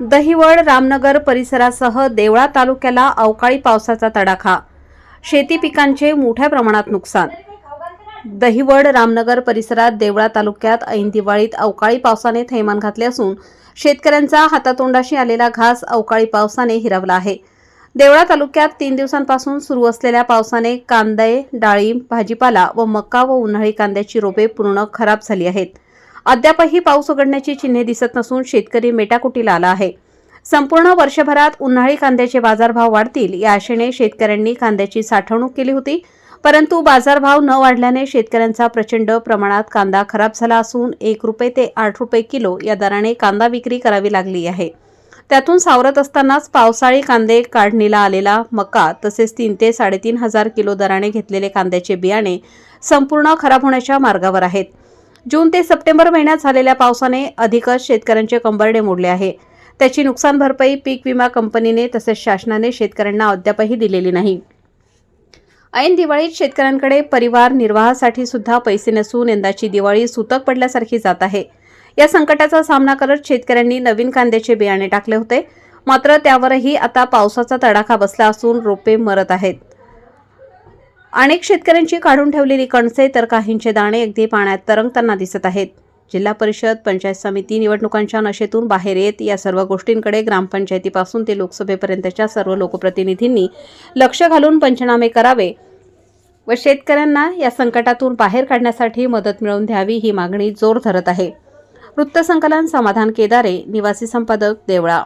दहिवड रामनगर परिसरासह देवळा तालुक्याला अवकाळी पावसाचा तडाखा. शेती पिकांचे मोठ्या प्रमाणात नुकसान. दहिवड रामनगर परिसरात देवळा तालुक्यात ऐन दिवाळीत अवकाळी पावसाने थैमान घातले असून शेतकऱ्यांचा हातातोंडाशी आलेला घास अवकाळी पावसाने हिरवला आहे. देवळा तालुक्यात तीन दिवसांपासून सुरू असलेल्या पावसाने कांदे डाळिंब भाजीपाला व मका व उन्हाळी कांद्याची रोपे पूर्ण खराब झाली आहेत. अद्यापही पाऊस उघडण्याची चिन्हे दिसत नसून शेतकरी मेटाकुटीला आला आहे. संपूर्ण वर्षभरात उन्हाळी कांद्याचे बाजारभाव वाढतील या आशेने शेतकऱ्यांनी कांद्याची साठवणूक केली होती. परंतु बाजारभाव न वाढल्याने शेतकऱ्यांचा प्रचंड प्रमाणात कांदा खराब झाला असून एक रुपये ते आठ रुपये किलो या दराने कांदा विक्री करावी लागली आहे. त्यातून सावरत असतानाच पावसाळी कांदे काढणीला आलेला मका तसेच तीन ते साडेतीन हजार किलो दराने घेतलेले कांद्याचे बियाणे संपूर्ण खराब होण्याच्या मार्गावर आहेत. जून ते सप्टेंबर महिन्यात झालेल्या पावसाने अधिकच शेतकऱ्यांचे कंबरडे मोडले आहे. त्याची नुकसान भरपाई पीक विमा कंपनीने तसेच शासनाने शेतकऱ्यांना अद्यापही दिलेली नाही. ऐन दिवाळीत शेतकऱ्यांकडे परिवार निर्वाहासाठी सुद्धा पैसे नसून यंदाची दिवाळी सुतक पडल्यासारखी जात आहे. या संकटाचा सामना करत शेतकऱ्यांनी नवीन कांद्याचे बियाणे टाकले होते. मात्र त्यावरही आता पावसाचा तडाखा बसला असून रोपे मरत आहेत. अनेक शेतकऱ्यांची काढून ठेवलेली कणसे तर काहींचे दाणे अगदी पाण्यात तरंगताना दिसत आहेत. जिल्हा परिषद पंचायत समिती निवडणुकांच्या नशेतून बाहेर येत या सर्व गोष्टींकडे ग्रामपंचायतीपासून ते लोकसभेपर्यंतच्या सर्व लोकप्रतिनिधींनी लक्ष घालून पंचनामे करावे व शेतकऱ्यांना या संकटातून बाहेर काढण्यासाठी मदत मिळवून द्यावी ही मागणी जोर धरत आहे. वृत्तसंकलन समाधान केदारे निवासी संपादक देवळा.